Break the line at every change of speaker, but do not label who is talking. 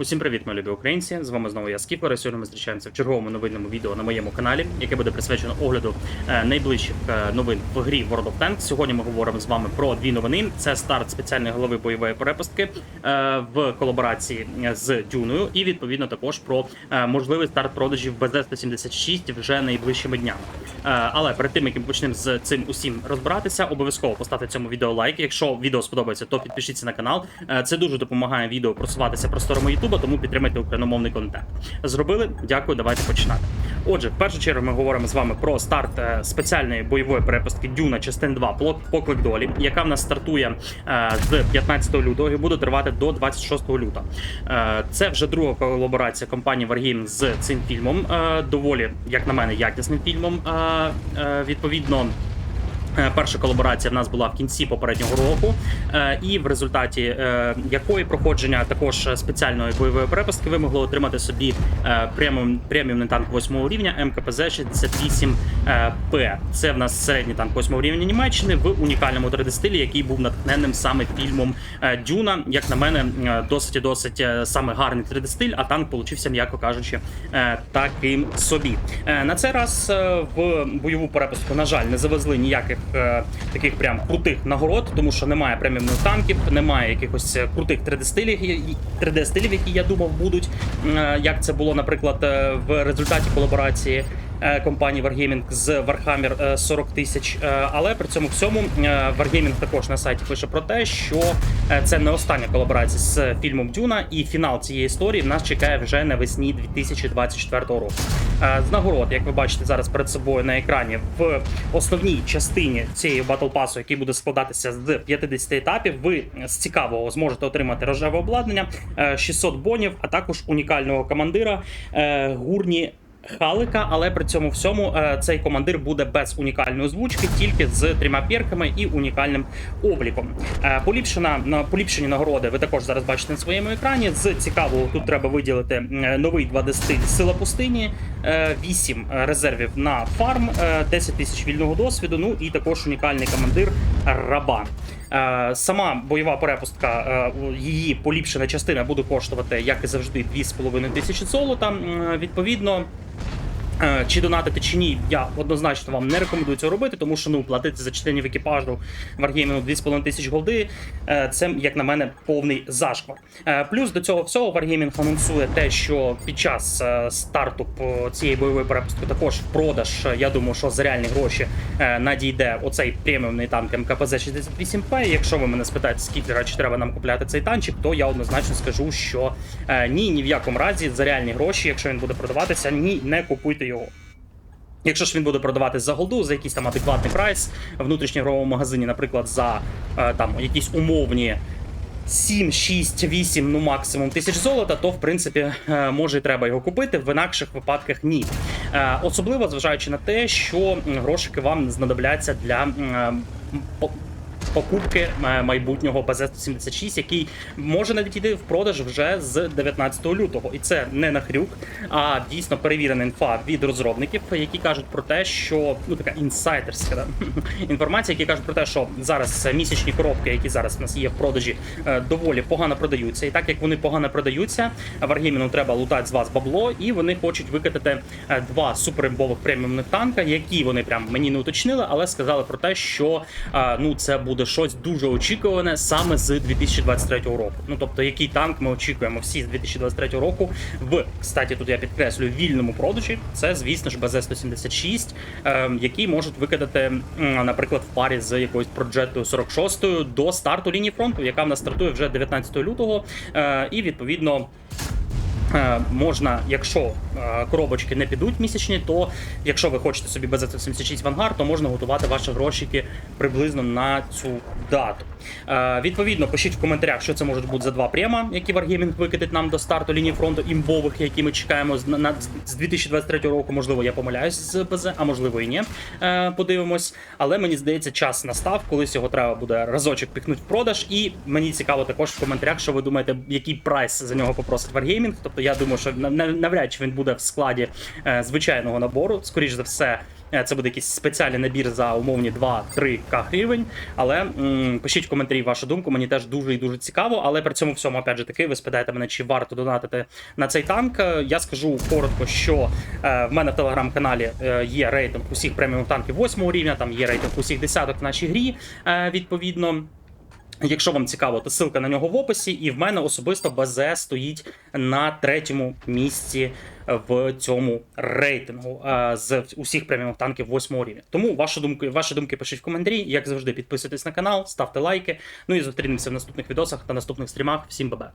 Усім привіт, мої любі українці! З вами знову я Скіфер. і Сьогодні ми зустрічаємося в черговому новинному відео на моєму каналі, яке буде присвячено огляду е, найближчих е, новин в грі World of Tanks. Сьогодні ми говоримо з вами про дві новини: це старт спеціальної голови бойової перепустки е, в колаборації з Дюною, і відповідно також про можливий старт продажів БЗ-176 вже найближчими днями. Е, Але перед тим як ми почнемо з цим усім розбиратися, обов'язково поставте цьому відео лайк. Якщо відео сподобається, то підпишіться на канал. Е, Це дуже допомагає відео просуватися просторами Ютуба, тому підтримайте україномовний контент. Зробили? Дякую, давайте починати. Отже, в першу чергу ми говоримо з вами про старт е, спеціальної бойової перепустки Дюна частин 2 поклик долі, яка в нас стартує з 15 лютого і буде тривати до 26 лютого. Це вже друга колаборація компанії Wargame з цим фільмом. Доволі, як на мене, якісним фільмом. Е, Відповідно. Е, Перша колаборація в нас була в кінці попереднього року, е, і в результаті е, якої проходження також спеціальної бойової перепустки ви могли отримати собі преміум, преміумний танк 8 рівня МКПЗ 68 П. Це в нас середній танк 8 рівня Німеччини в унікальному 3D-стилі, який був натхненним саме фільмом Дюна. Як на мене, досить досить саме гарний 3D-стиль, а танк получився, м'яко кажучи, таким собі. На цей раз в бойову перепустку, на жаль, не завезли ніяких е, таких прям крутих нагород, тому що немає преміумних танків, немає якихось е, крутих 3D-стилів, 3D-стилів, які я думав будуть. Е, Як це було, наприклад, е, в результаті колаборації компанії Wargaming з Warhammer е, 40 тисяч. Е, Але при цьому всьому е, Wargaming також на сайті пише про те, що е, це не остання колаборація з фільмом Дюна, і фінал цієї історії нас чекає вже навесні 2024 року. Е, З нагород, як ви бачите зараз перед собою на екрані, в основній частині цієї батл пасу, який буде складатися з 50 етапів, ви з цікавого зможете отримати рожеве обладнання, е, 600 бонів, а також унікального командира е, гурні. Халика, але при цьому всьому е, цей командир буде без унікальної озвучки, тільки з трьома перками і унікальним обліком. Е, Поліпшена на поліпшені нагороди. Ви також зараз бачите на своєму екрані. З цікавого тут треба виділити е, новий 2D стиль Сила пустині, 8 резервів на фарм, е, 10 тисяч вільного досвіду. Ну і також унікальний командир Раба. Сама бойова перепустка, її поліпшена частина буде коштувати, як і завжди, 2,5 тисячі золота. Відповідно. Uh, Чи донатити чи ні, я однозначно вам не рекомендую це робити, тому що ну платити за членів екіпажу Wargaming 2,5 тисяч голди. е, Це, як на мене, повний зашквар. Е, Плюс до цього всього Wargaming анонсує те, що під час е, старту цієї бойової перепустки також продаж. Я думаю, що за реальні гроші надійде оцей преміумний танк МКПЗ 68П. Якщо ви мене спитаєте, скільки чи треба нам купляти цей танчик, то я однозначно скажу, що ні, ні в якому разі за реальні гроші, якщо він буде продаватися, ні, не купуйте його. Якщо ж він буде продавати за голду, за якийсь там адекватний прайс в внутрішньогровому магазині, наприклад, за е, там якісь умовні 7, 6, 8, ну максимум тисяч золота, то в принципі е, може і треба його купити. В інакших випадках ні. Е, Особливо зважаючи на те, що грошики вам знадобляться для покупки е, майбутнього ПЗ-176, який може надійти в продаж вже з 19 лютого. І це не на хрюк, а дійсно перевірена інфа від розробників, які кажуть про те, що ну така інсайдерська да? інформація, які кажуть про те, що зараз місячні коробки, які зараз в нас є в продажі, е, доволі погано продаються. І так як вони погано продаються, Wargaming треба лутати з вас бабло, і вони хочуть викатати е, два суперимбових преміумних танка, які вони прям мені не уточнили, але сказали про те, що ну це буде щось дуже очікуване саме з 2023 року. Ну тобто, який танк ми очікуємо всі з 2023 року в кстати, тут я підкреслюю вільному продажі. Це звісно ж БЗ-176, е, який можуть викидати, наприклад, в парі з якоюсь проджетою 46 до старту лінії фронту, яка в нас стартує вже 19 лютого, е, і відповідно. Е, Можна, якщо е, коробочки не підуть місячні, то якщо ви хочете собі без 76 вангар, то можна готувати ваші грошики приблизно на цю дату. Е, Відповідно, пишіть в коментарях, що це можуть бути за два према, які Wargaming викидить нам до старту лінії фронту імбових, які ми чекаємо з, на, з 2023 року. Можливо, я помиляюсь з БЗ, а можливо і ні. Е, Подивимось. Але мені здається, час настав, колись його треба буде разочок піхнути в продаж. І мені цікаво також в коментарях, що ви думаєте, який прайс за нього попросить Wargaming. Тобто я думаю, що на- на- навряд чи він буде в складі е, звичайного набору. Скоріш за все, Це буде якийсь спеціальний набір за умовні 2-3к гривень. Але м, пишіть в коментарі вашу думку, мені теж дуже і дуже цікаво. Але при цьому всьому, опять же таки, ви спитаєте мене, чи варто донатити на цей танк. Е, Я скажу коротко, що е, в мене в телеграм-каналі е, є рейтинг усіх преміум танків 8 рівня, там є рейтинг усіх десяток в нашій грі. е, Відповідно. Якщо вам цікаво, то ссылка на нього в описі, і в мене особисто БЗ стоїть на третьому місці в цьому рейтингу з усіх преміум танків восьмого рівня. Тому ваші думки, ваші думки пишіть в коментарі. Як завжди, підписуйтесь на канал, ставте лайки. Ну і зустрінемося в наступних відосах та наступних стрімах. Всім бабе!